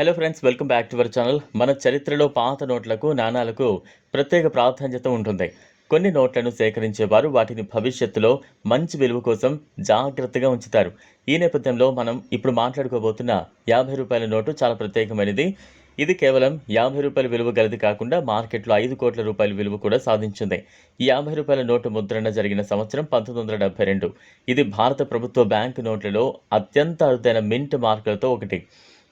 Hello friends welcome back to our channel మన చరిత్రలో పాత నోట్లకు నాణాలకు ప్రత్యేక ప్రాధాన్యత ఉంటుంది. కొన్ని నోట్లను సేకరించేవారు వాటిని భవిష్యత్తులో మంచి విలువ కోసం జాగ్రత్తగా ఉంచుతారు. ఈ నేపథ్యంలో మనం ఇప్పుడు మాట్లాడుకోబోతున్న యాభై రూపాయల నోటు చాలా ప్రత్యేకమైనది. ఇది కేవలం యాభై రూపాయల విలువ గలది కాకుండా మార్కెట్లో ఐదు కోట్ల రూపాయల విలువ కూడా సాధించింది. ఈ యాభై రూపాయల నోటు ముద్రణ జరిగిన సంవత్సరం పంతొమ్మిది వందల డెబ్బై రెండు. ఇది భారత ప్రభుత్వ బ్యాంకు నోట్లలో అత్యంత అరుదైన మింట్ మార్కులతో ఒకటి.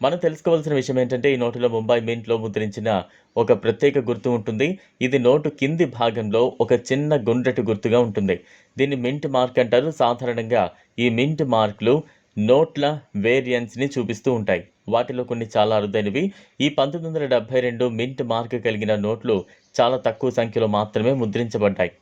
మనం తెలుసుకోవాల్సిన విషయం ఏంటంటే ఈ నోటులో ముంబై మింట్లో ముద్రించిన ఒక ప్రత్యేక గుర్తు ఉంటుంది. ఇది నోటు కింది భాగంలో ఒక చిన్న గుండ్రటి గుర్తుగా ఉంటుంది. దీన్ని మింట్ మార్క్ అంటారు. సాధారణంగా ఈ మింట్ మార్కులు నోట్ల వేరియన్స్ని చూపిస్తూ ఉంటాయి. వాటిలో కొన్ని చాలా అరుదైనవి. ఈ పంతొమ్మిది వందల డెబ్బై రెండు మింట్ మార్క్ కలిగిన నోట్లు చాలా తక్కువ సంఖ్యలో మాత్రమే ముద్రించబడ్డాయి.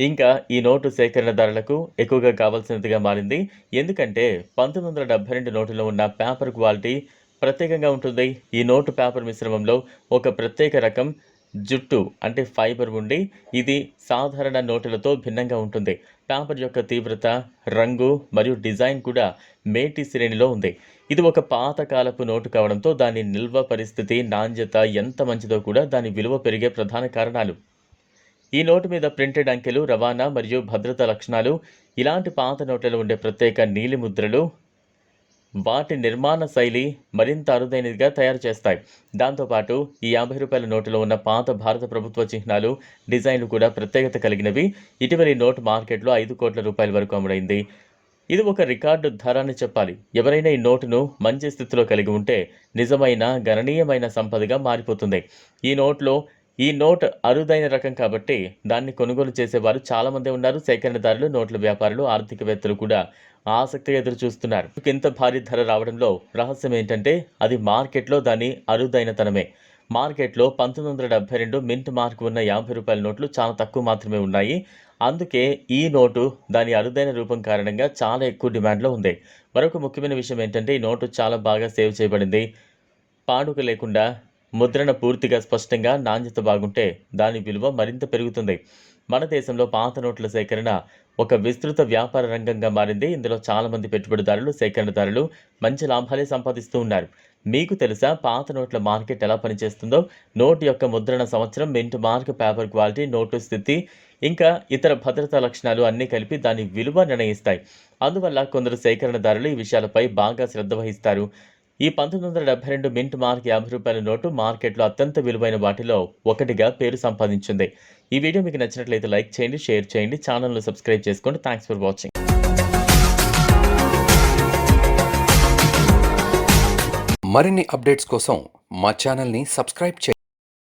ఇంకా ఈ నోటు సేకరణదారులకు ఎక్కువగా కావాల్సినదిగా మారింది. ఎందుకంటే పంతొమ్మిది వందల డెబ్బై రెండు నోటులో ఉన్న పేపర్ క్వాలిటీ ప్రత్యేకంగా ఉంటుంది. ఈ నోటు పేపర్ మిశ్రమంలో ఒక ప్రత్యేక రకం జుట్టు అంటే ఫైబర్ ఉండి ఇది సాధారణ నోటులతో భిన్నంగా ఉంటుంది. పేపర్ యొక్క తీవ్రత రంగు మరియు డిజైన్ కూడా మేటి శ్రేణిలో ఉంది. ఇది ఒక పాతకాలపు నోటు కావడంతో దాని నిల్వ పరిస్థితి నాణ్యత ఎంత మంచిదో కూడా దాని విలువ పెరిగే ప్రధాన కారణాలు. ఈ నోటు మీద ప్రింటెడ్ అంకెలు రవాణా మరియు భద్రత లక్షణాలు ఇలాంటి పాత నోట్లలో ఉండే ప్రత్యేక నీలి ముద్రలు వాటి నిర్మాణ శైలి మరింత అరుదైనదిగా తయారు చేస్తాయి. దాంతోపాటు ఈ యాభై రూపాయల నోటులో ఉన్న పాత భారత ప్రభుత్వ చిహ్నాలు డిజైన్లు కూడా ప్రత్యేకత కలిగినవి. ఇటీవలి నోటు మార్కెట్లో ఐదు కోట్ల రూపాయల వరకు అమ్ముడైంది. ఇది ఒక రికార్డు ధర అని చెప్పాలి. ఎవరైనా ఈ నోటును మంచి స్థితిలో కలిగి ఉంటే నిజమైన గణనీయమైన సంపదగా మారిపోతుంది. ఈ నోట్లో ఈ నోట్ అరుదైన రకం కాబట్టి దాన్ని కొనుగోలు చేసేవారు చాలామంది ఉన్నారు. సేకరణదారులు నోట్ల వ్యాపారులు ఆర్థికవేత్తలు కూడా ఆసక్తిగా ఎదురు చూస్తున్నారు ఇంత భారీ ధర రావడంలో రహస్యం ఏంటంటే అది మార్కెట్లో దాని అరుదైనతనమే. మార్కెట్లో పంతొమ్మిది వందల డెబ్బై రెండు మింట్ మార్క్ ఉన్న యాభై రూపాయల నోట్లు చాలా తక్కువ మాత్రమే ఉన్నాయి. అందుకే ఈ నోటు దాని అరుదైన రూపం కారణంగా చాలా ఎక్కువ డిమాండ్లో ఉంది. మరొక ముఖ్యమైన విషయం ఏంటంటే ఈ నోటు చాలా బాగా సేవ్ చేయబడింది. పాడుక లేకుండా ముద్రణ పూర్తిగా స్పష్టంగా నాణ్యత బాగుంటే దాని విలువ మరింత పెరుగుతుంది. మన దేశంలో పాత నోట్ల సేకరణ ఒక విస్తృత వ్యాపార రంగంగా మారింది. ఇందులో చాలామంది పెట్టుబడిదారులు సేకరణదారులు మంచి లాభాలే సంపాదిస్తూ ఉన్నారు. మీకు తెలుసా పాత నోట్ల మార్కెట్ ఎలా పనిచేస్తుందో? నోటు యొక్క ముద్రణ సంవత్సరం mint mark paper quality note స్థితి ఇంకా ఇతర భద్రతా లక్షణాలు అన్నీ కలిపి దాని విలువ నిర్ణయిస్తాయి. అందువల్ల కొందరు సేకరణదారులు ఈ విషయాలపై బాగా శ్రద్ధ వహిస్తారు. ఈ పంతొమ్మిది వందల డెబ్బై రెండు మింట్ మార్క్ యాభై రూపాయల నోటు మార్కెట్లో అత్యంత విలువైన వాటిలో ఒకటిగా పేరు సంపాదించింది. ఈ వీడియో మీకు నచ్చినట్లయితే లైక్ చేయండి షేర్ చేయండి ఛానల్ను సబ్స్క్రైబ్ చేసుకోండి. Thanks for watching. మరిన్ని అప్డేట్స్ కోసం మా ఛానల్ని సబ్స్క్రైబ్ చేయండి.